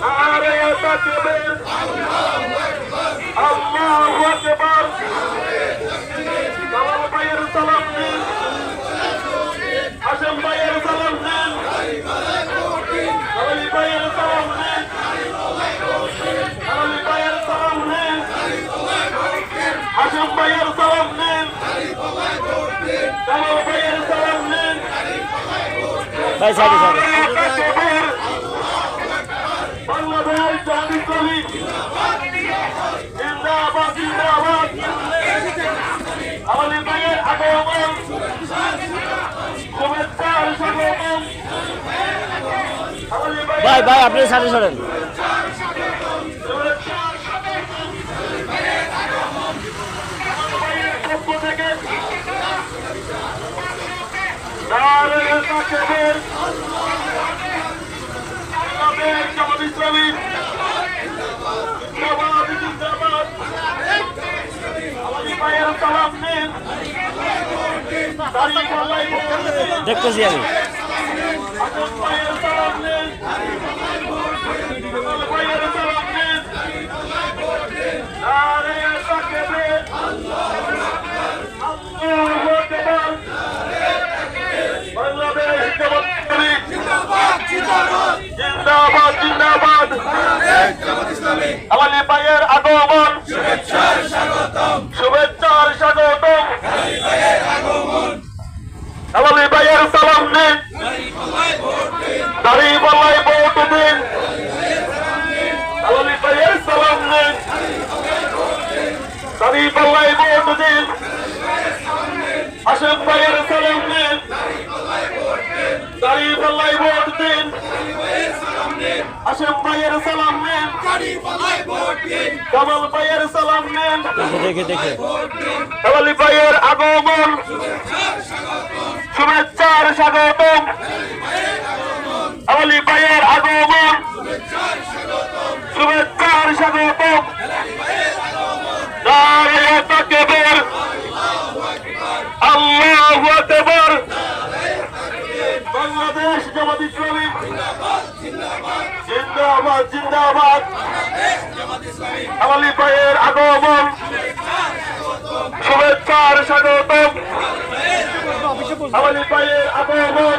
নারে তাকবীর আল্লাহু আকবার কামাল ভাইয়ের সালাম দিন হাসেম ভাইয়ের সালাম দিন কামাল ভাইয়ের সালাম দিন সাইডে বাংলাদেশ জাতি শ্রমিক জিন্দাবাদ জিন্দাবাদ আমাদের ভাইয়ের আগমন শুভেচ্ছা স্বাগতম আমাদের ভাই ভাই আপনি সাইডে সরেন পক্ষ থেকে নারে তাকবীর বাংলাদেশ জামাত ইসলামী জিন্দাবাদ জিন্দাবাদ আমাদের ভাইয়ের সালাম আপনি দাঁড়িয়ে পাল্লাই দেখতেছি আমি আজম ভাইয়ের সালাম নিন কামাল ভাইয়ের সালাম নিন নারে তাকবীর আল্লাহু আকবার বাংলাদেশ জামাত ইসলামী জিন্দাবাদ জিন্দাবাদ আমাদের ভাইয়ের আগমন শুভেচ্ছার স্বাগতম আমাদের ভাইয়ের সালাম নিন দাড়ি পাল্লাই ভোট দিন। আমাদের ভাইয়ের সালাম নিন দাড়ি পাল্লাই ভোট দিন। আসেম ভাইয়ের সালাম নিন দাড়ি পাল্লাই ভোট দিন। আসেম ভাইয়ের সালাম নিন কামাল ভাইয়ের সালাম নিন দেখে দেখে। কামালি ভাইয়ের আগমন। শুভেচ্ছার স্বাগতম। কামালি ভাইয়ের আগমন। শুভেচ্ছার স্বাগতম। বাংলাদেশ জামাত ইসলামী। জিন্দাবাদ জিন্দাবাদ। ভাইয়ের আগমন। শুভেচ্ছার স্বাগতম। আমালি ভাইয়ের আগমন।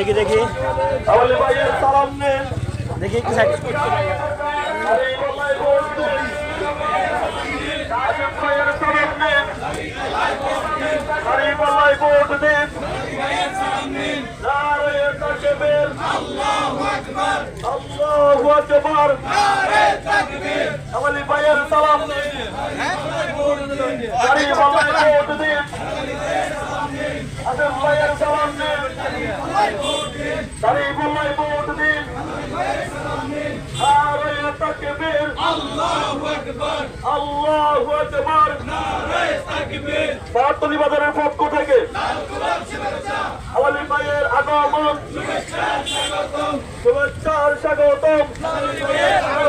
দেখি দেখি আমালি ভাইয়ের সালাম নেন দেখি একটু সাইড আমালি ভাইয়ের সালাম গাড়ি বাংলায় ভোট দিন আজম ভাইয়ের সালাম দিন বাজারের পক্ষ থেকে আমালি ভাইয়ের আগমন। শুভেচ্ছার স্বাগতম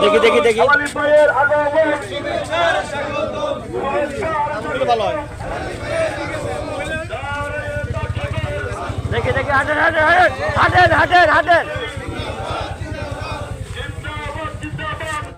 দেখি দেখি দেখি আমালি ভাইয়ের আগমন। ভালো হয় হাটেন হাটেন হাটেন হাটেন হাটেন হাটেন